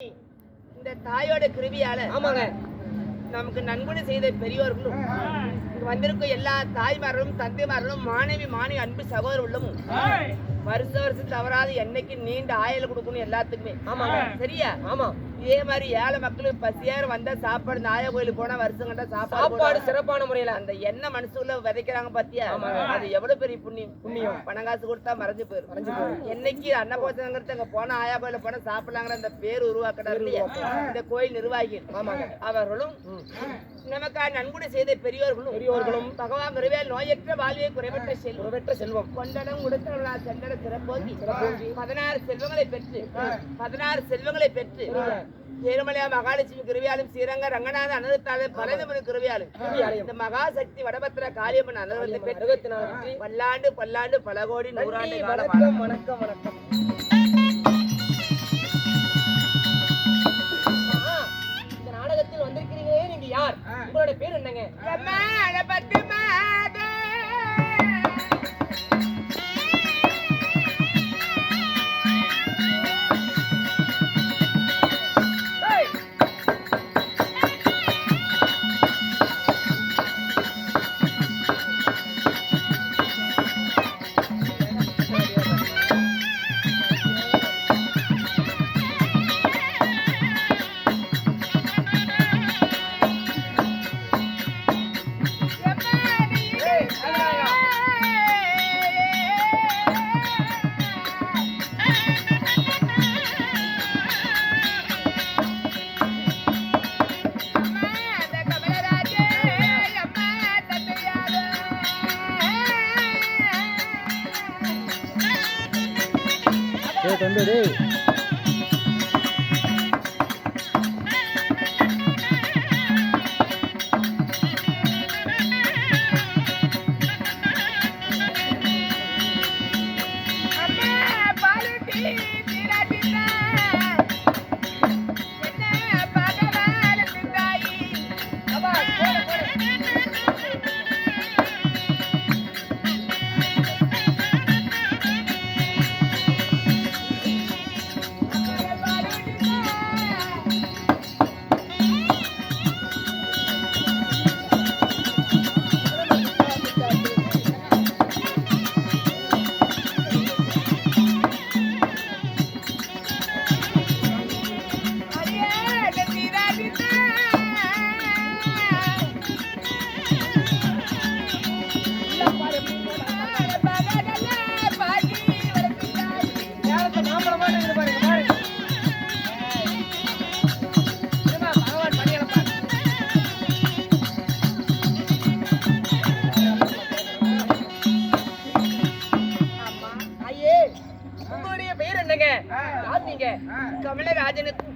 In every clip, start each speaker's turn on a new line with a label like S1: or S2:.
S1: இந்த தாயோட கிருபியால
S2: ஆமாங்க.
S1: நமக்கு நன்கொடை செய்த பெரியோர்களும் இங்க வந்திருக்கும் எல்லா தாய்மார்களும் தந்தைமார்களும் மாணவி மாணவி அன்பு சகோதர உள்ளமும் வருஷ வருஷம் தவறாது என்னைக்கு நீண்ட ஆயுள் கொடுக்கணும் எல்லாத்துக்குமே.
S2: ஆமாங்க.
S1: சரியா?
S2: ஆமா.
S1: இதே மாதிரி ஏழை மக்களுக்கு பசியார வந்தா சாப்பாடு ஆயா கோயிலுக்கு போனா வருஷம் கண்டா சாப்பாடு
S2: சாப்பாடு. சிறப்பான முறையில.
S1: அந்த எண்ணெய் மனசுக்குள்ள விதைக்கிறாங்க பாத்தியா. அது எவ்வளவு பெரிய புண்ணியம்.
S2: புண்ணியம்.
S1: பணம் காசு கொடுத்தா மறைஞ்சு போயிரும்.
S2: மறைஞ்சு போயிரும்.
S1: என்னைக்கு அன்னபோசனங்கிறது அங்க போனா ஆயா கோயில போனா சாப்பிடலாங்கிற அந்த பேர் உருவாக்கினார் இல்லையா? இந்த கோயில் நிர்வாகி. அவர்களும். நமக்காக நன்கொடை செய்த பெரியோர்களும்
S2: பெரியோர்களும்
S1: பகவான் குருவேல் நோயற்ற வாழ்வியை குறைவற்ற செல்வம்.
S2: புறவெற்ற செல்வம்.
S1: கொண்டடம் உடுத்தலா சென்றட சிறப்போங்கி பதினாறு செல்வங்களை பெற்று பதினாறு செல்வங்களை பெற்று திருமலையா மகாலட்சுமி கிருவியாலும் ஸ்ரீரங்க ரங்கநாத அனுதாலும் பலதமனு கிருவியாலும். இந்த மகாசக்தி வடபத்திர காளியம்மன் அனுபவத்தை. பல்லாண்டு பல்லாண்டு பல கோடி நூறாண்டு
S2: வணக்கம் வணக்கம்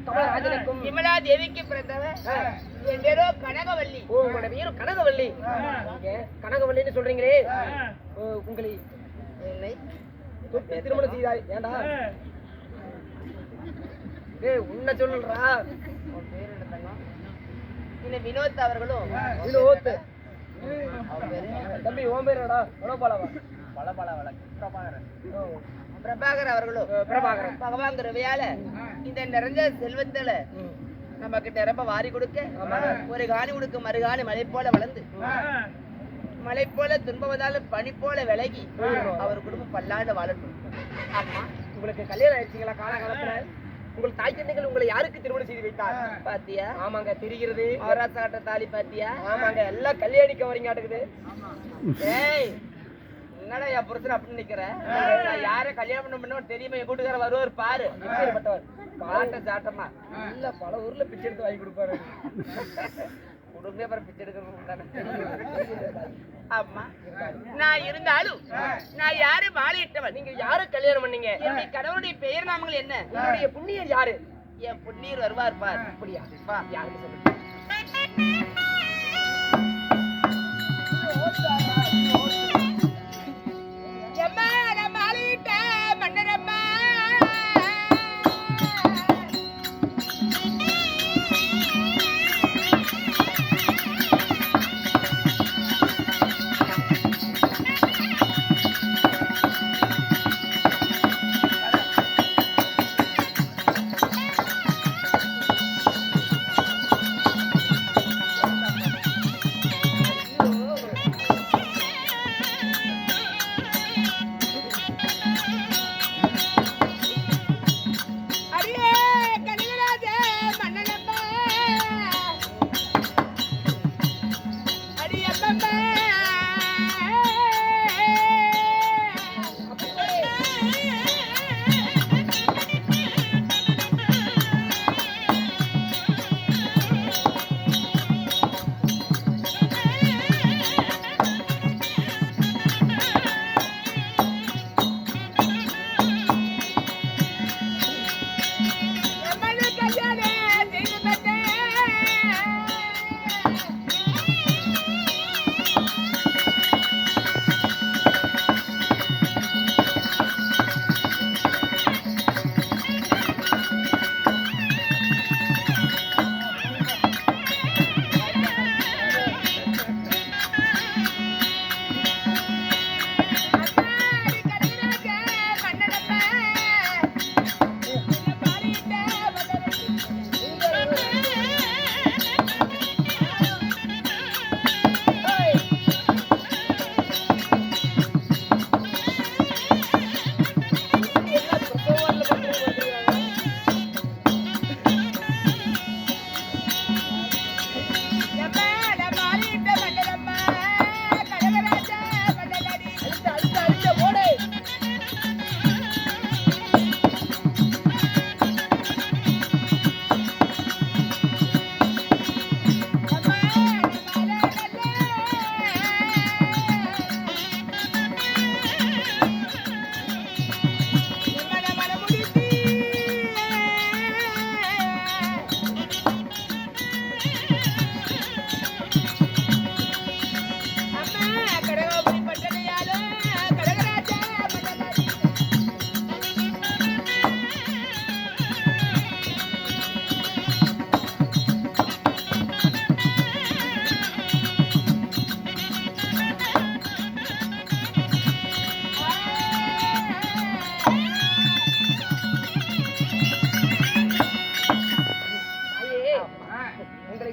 S1: கமலராஜனுக்கும் விமலா தேவிக்கு பிறந்தவ என் பேரோ கனகவல்லி.
S2: ஓ உங்களோட பேரு கனகவல்லி. கனகவல்லின்னு சொல்றீங்களே. உங்களை
S1: என்னை?
S2: திருமணம் செய்தாய். ஏண்டா? ஏய் உன்னை சொல்லுறா
S1: என்ன வினோத் அவர்களும்.
S2: வினோத். தம்பி உன் பேர் என்னடா? மனோபாலவா
S1: பலபல வழக்கு பிரபாகரன்
S2: ஓ,
S1: பிரபாகர் அவர்களும்
S2: அஹ், பிரபாகரன்.
S1: பகவான் கிருபையால இந்த நிறைஞ்ச செல்வத்துல. நமக்கு நிரம்ப வாரி கொடுக்க ஒரு காணி கொடுக்க மறுகாணி மலை போல வளர்ந்து மலை போல துன்பவதால பனி போல விலகி அவர் குடும்பம் பல்லாண்டு வாழட்டும்.
S2: ஆமா. உங்களுக்கு கல்யாணம் ஆயிடுச்சுங்களா காலகாலத்துல? உங்கள் தாய் தந்தைகள் உங்களை யாருக்கு திருமணம் செய்து வைத்தார்?
S1: பாத்தியா?
S2: ஆமாங்க தெரிகிறது.
S1: அவராச தாலி பாத்தியா?
S2: ஆமாங்க. எல்லாம் கல்யாணிக்க வரீங்காட்டுக்குது
S1: ஏய் என்னடா என் புருஷன் அப்படின்னு நினைக்கிறேன் நான் யாரை கல்யாணம் பண்ண தெரியுமா? என் கூட்டுக்கார வருவார் பாரு.
S2: இப்படிப்பட்டவர்.
S1: பாட்ட சாட்டமா.
S2: இல்ல பல ஊர்ல பிச்சை எடுத்து வாங்கி கொடுப்பாரு.
S1: குடும்பமே அப்புறம் பிச்சை எடுக்கிறவங்க ஆமா. நான் இருந்தாலும் நான் யாரு மாலையிட்டவன்?
S2: நீங்க யாரு கல்யாணம் பண்ணீங்க?
S1: என்னுடைய கடவுளுடைய பெயர் நாமங்கள் என்ன?
S2: என்னுடைய புண்ணியர் யாரு?
S1: என் புண்ணியர் வருவார் பார்.
S2: அப்படியா?
S1: வா
S2: யாருக்கு சொல்லுங்க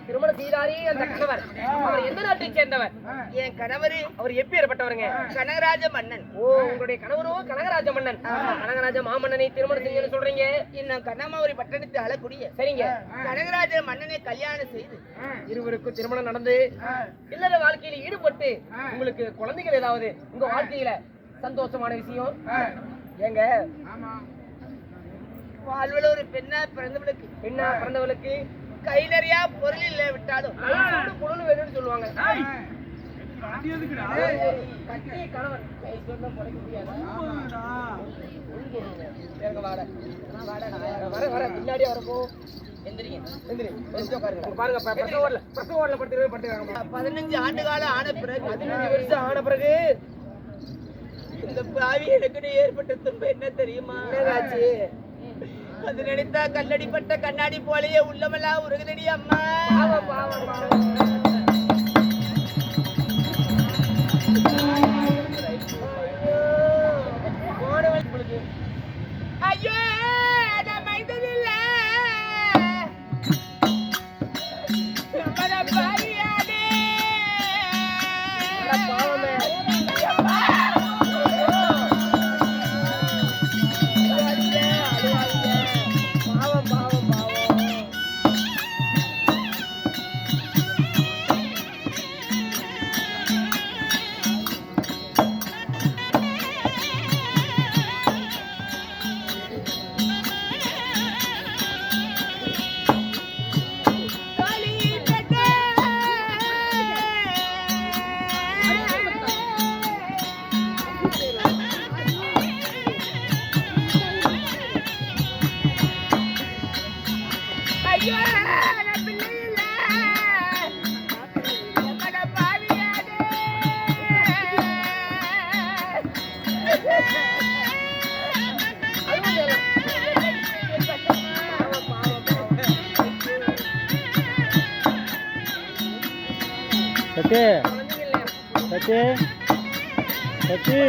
S2: திருமணம் செய்தாரே அந்த கணவர். அவர் எந்த நாட்டை சேர்ந்தவர்?
S1: என் கணவர்
S2: அவர் எப்பேற்பட்டவருங்க?
S1: கனகராஜ மன்னன்.
S2: ஓ உங்களுடைய கணவரோ கனகராஜ மன்னன்? கனகராஜ மாமன்னனை திருமணம் செய்யணும்னு சொல்றீங்க.
S1: இன்னும் கண்ணமாவரி பட்டணத்தை அழக்கூடிய
S2: சரிங்க.
S1: கனகராஜ மன்னனை கல்யாணம் செய்து
S2: இருவருக்கும் திருமணம் நடந்து இல்லற வாழ்க்கையில ஈடுபட்டு உங்களுக்கு குழந்தைகள் ஏதாவது உங்க வாழ்க்கையில சந்தோஷமான விஷயம்? ஏங்க.
S1: வாழ்வில் ஒரு பெண்ணா பிறந்தவளுக்கு.
S2: பெண்ணா பிறந்தவளுக்கு
S1: கை நிறையா பொருள் இல்லை விட்டாலும்.
S2: சுடு புழுன்னு வேணும்னு சொல்லுவாங்க. கட்டிய கணவன். கை சொன்னா பொழைக்க முடியாதா? வர வர பின்னாடியே வரப்போ
S1: பதினஞ்சு ஆண்டு காலம் ஆன பிறகு
S2: பதினஞ்சு வருஷம் ஆன பிறகு
S1: இந்த பாவி எனக்கு ஏற்பட்ட துன்பம் என்ன தெரியுமா? அது நினைத்தா கல்லடிப்பட்ட கண்ணாடி போலயே உள்ளமெல்லாம் உருகுதடி அம்மா.
S3: சத்தி சத்தி சத்தி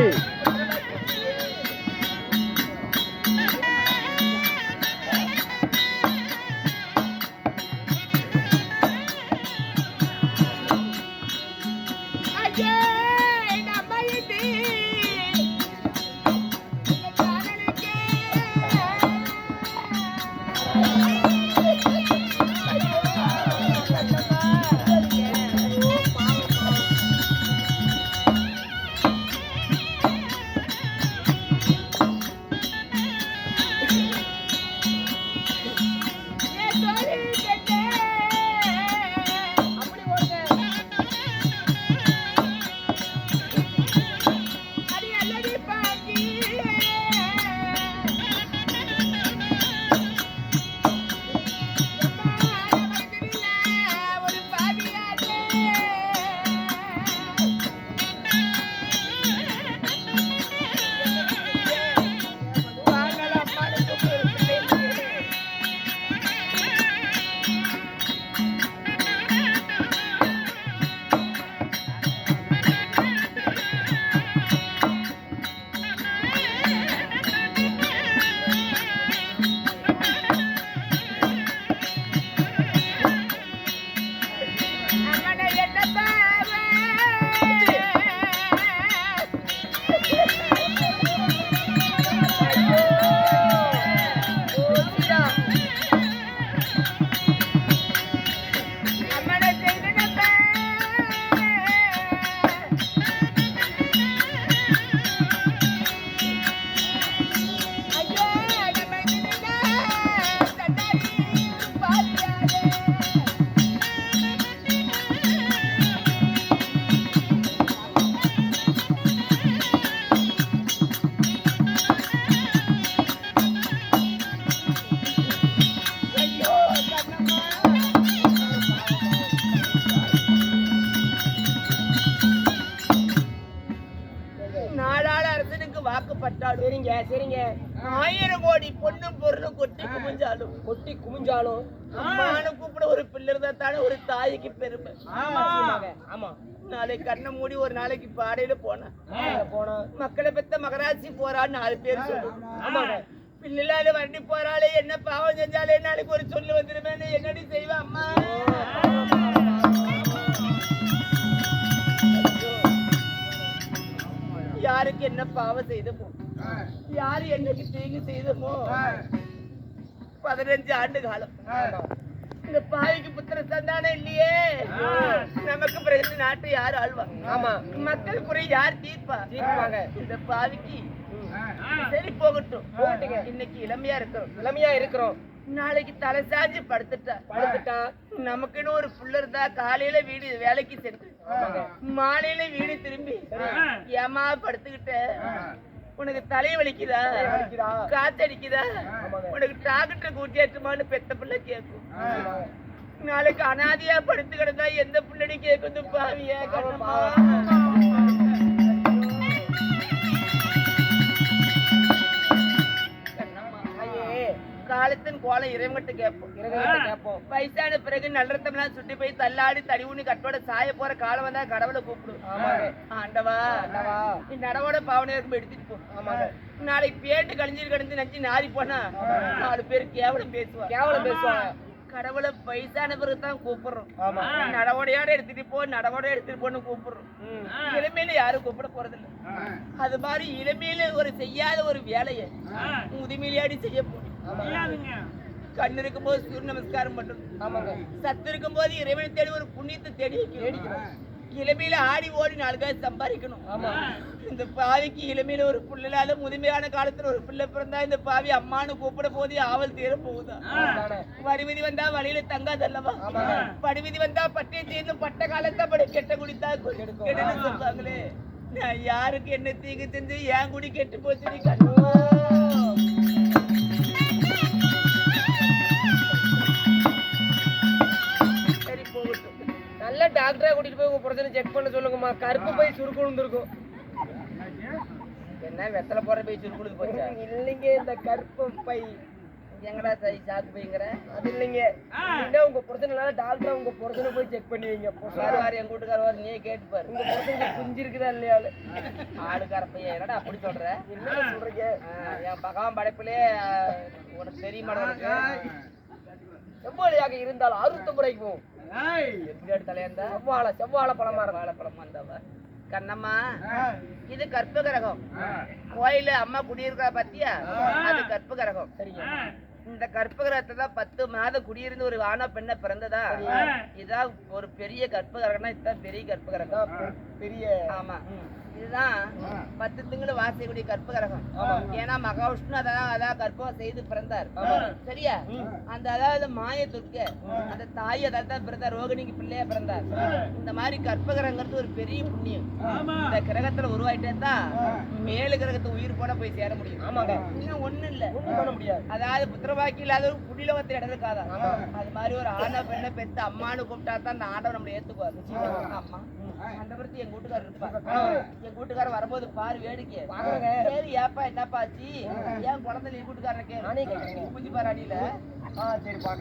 S2: சரிங்க சரிங்க.
S1: ஆயிரம் கோடி பொண்ணு பொருளும் கொட்டி குமிஞ்சாலும்
S2: கொட்டி குமிஞ்சாலும்
S1: அம்மானு கூப்பிட ஒரு பிள்ளை இருந்தா தானே ஒரு தாய்க்கு பெருமை.
S2: ஆமா
S1: நாளைக்கு கண்ணை மூடி ஒரு நாளைக்கு பாடையில போனேன்
S2: போனா
S1: மக்களை பெத்த மகராட்சி போறான்னு நாலு பேர்
S2: சொல்லுவோம்
S1: பிள்ளைலால வண்டி போறாளே என்ன பாவம் செஞ்சாலே நாளைக்கு ஒரு சொல்லு வந்துருமே என்னடி செய்வேன் அம்மா? யாருக்கு என்ன பாவம் செய்து போ யாரு என்னைக்கு தீங்கு செய்தமோ பதினஞ்சு ஆண்டு காலம் இந்த பாவிக்கு புத்திர சந்தானம் இல்லையே. நமக்கு பிறகு நாட்டை யார் ஆழ்வா
S2: ஆமா.
S1: மக்கள் குறை யார் தீர்ப்பா. இந்த பாவிக்கு சரி போகட்டும். இன்னைக்கு இளமையா இருக்கிறோம்.
S2: இளமையா இருக்கிறோம்.
S1: நாளைக்கு தலை சாஞ்சு படுத்துட்டா.
S2: படுத்துட்டா.
S1: நமக்குன்னு ஒரு புள்ள இருந்தா காலையில வீடு வேலைக்கு சென்று மாலையில வீடு திரும்பி ஏமா படுத்துக்கிட்ட? உனக்கு தலை வலிக்குதா? காத்தடிக்குதா? உனக்கு டாக்டர் கூட்டியாச்சுமான்னு பெத்த பிள்ளை கேட்கும் நாளைக்கு அனாதையா படுத்து கிடந்தா எந்த பிள்ளடி கேக்குது பாவிய கண்ணம்மா. காலத்தின் கோலம் இறைவங்கிட்ட கேட்போம்.
S2: இறைவன்கிட்ட கேட்போம்.
S1: வயசான பிறகு நல்லறத்தம்லாம் சுட்டி போய் தள்ளாடி தடி ஊனி கட்டோட சாய போற காலம் வந்தா கடவுளை கூப்பிடும். ஆண்டவா. நீ நடவோட பாவனை இருக்கும் எடுத்துட்டு போ.
S2: ஆமாங்க.
S1: நாளைக்கு பேட்டு கழிஞ்சிட்டு கிடந்து நச்சு நாரி போனா நாலு பேர் கேவலம் பேசுவா.
S2: கேவலம் பேசுவாங்க
S1: கடவுளை வயசான பிறகு தான் கூப்பிடுறோம்.
S2: ஆமா.
S1: நடவோடையோட எடுத்துட்டு போ நடவோட எடுத்துட்டு போன்னு கூப்பிடுறோம். இளமையில யாரும் கூப்பிட போறதில்ல. அது மாதிரி இளமையில ஒரு செய்யாத ஒரு வேலையை முதுமையிலாடி செய்ய போறோம். கண்ணு இருக்கும் போது சூரிய நமஸ்காரம் பண்றது சத்து இருக்கும் போது இறைவனை தேடி ஒரு புண்ணியத்தை தேடி வைக்கணும். இளமையில ஆடி ஓடி நாலு காசு சம்பாதிக்கணும்.
S2: ஆமா.
S1: இந்த பாவிக்கு இளமையில ஒரு புள்ளைலாத முதுமையான காலத்துல ஒரு பிள்ளை பிறந்தா இந்த பாவி அம்மான்னு கூப்பிட போது ஆவல் தீர போகுதா?
S2: தானே.
S1: வரிவிதி வந்தா வழியில தங்காதல்லவா
S2: ஆமாங்க.
S1: படிவிதி வந்தா பட்டே தீர்ந்து பட்ட காலத்தை படி கெட்ட குடித்தா சொல்லுவாங்களே. நான் யாருக்கு என்ன தீங்கு செஞ்சு ஏன் குடி கெட்டு போச்சு நீ கண்ணு?
S2: டாக்டரா கூட்டிட்டு போய் உங்க பிரச்சனை செக் பண்ண சொல்லுங்கம்மா. கருப்பு போய் சுருக்கு இருக்கும்
S1: என்ன வெத்தலை போற போய் சுருக்குழுது போச்சா?
S2: இல்லைங்க இந்த கருப்பு பை.
S1: எங்கடா சை சாக்கு போய்ங்கிற
S2: அது இல்லைங்க. இல்ல உங்க பிரச்சனை டாக்டர் உங்க பிரச்சனை போய் செக் பண்ணுவீங்க
S1: வாரு வாரு எங்க வீட்டுக்கார வாரு நீயே கேட்டு பாரு.
S2: உங்க பிரச்சனை குஞ்சு இருக்குதா இல்லையா
S1: ஆளுக்கார பையன் என்னடா அப்படி சொல்ற?
S2: என்ன சொல்றீங்க?
S1: என் பகவான் படைப்பிலே ஆ, உனக்கு தெரியுமா உனக்கு?
S2: செவ்வாழையாக இருந்தால் அறுத்து முறைக்கு செவ்வாழை செவ்வாழை பழமா
S1: வாழைப்பழமா இருந்தாவா கண்ணம்மா இது கற்ப கிரகம். கோயில அம்மா குடியிருக்கா பாத்தியா? அது கற்ப கிரகம். இந்த கற்ப கிரகத்துல தான் பத்து மாதம் குடியிருந்து ஒரு ஆணா பெண்ண பிறந்ததா? இதான் ஒரு பெரிய கற்ப கிரகம்னா இதுதான் பெரிய கற்ப கிரகம்.
S2: பெரிய.
S1: ஆமா. இதுதான் பத்து திங்கள் வாசைக்கூடிய கற்ப கிரகம்.
S2: ஆமா.
S1: ஏன்னா மகாவிஷ்ணு அதான் அதான் கற்பம் செய்து பிறந்தார். சரியா? அந்த அதாவது மாய துர்க்க அந்த தாய் அதாவது தான் பிறந்தார். ரோகிணிக்கு பிள்ளையா பிறந்தார். இந்த மாதிரி கற்ப கிரகங்கிறது ஒரு பெரிய புண்ணியம். இந்த கிரகத்துல உருவாயிட்டே தான் மேலு கிரகத்தை உயிர் போட போய் சேர முடியும். இன்னும் ஒண்ணும் இல்ல
S2: முடியாது.
S1: அதாவது புத்திரபாக்கி இல்லாத ஒரு குடிலவத்தில் இடம் இருக்காதா அது மாதிரி ஒரு ஆணை பெண்ணை பெத்து அம்மானு கூப்பிட்டா தான் அந்த ஆண்டவன் நம்மளை ஏத்துக்குவார். அம்மா. அந்த பத்தி எங்க வீட்டுக்காரர் இருப்பார். எங்க வீட்டுக்காரர் வரும்போது பாரு வேடிக்கை. சரி ஏப்பா என்னப்பா ஆச்சு? ஏன் குழந்தை எங்க வீட்டுக்காரருக்கு
S2: நானே கேட்கிறேங்க.
S1: மூஞ்சி பாரு அடியில.
S2: ஆ சரி பாக்க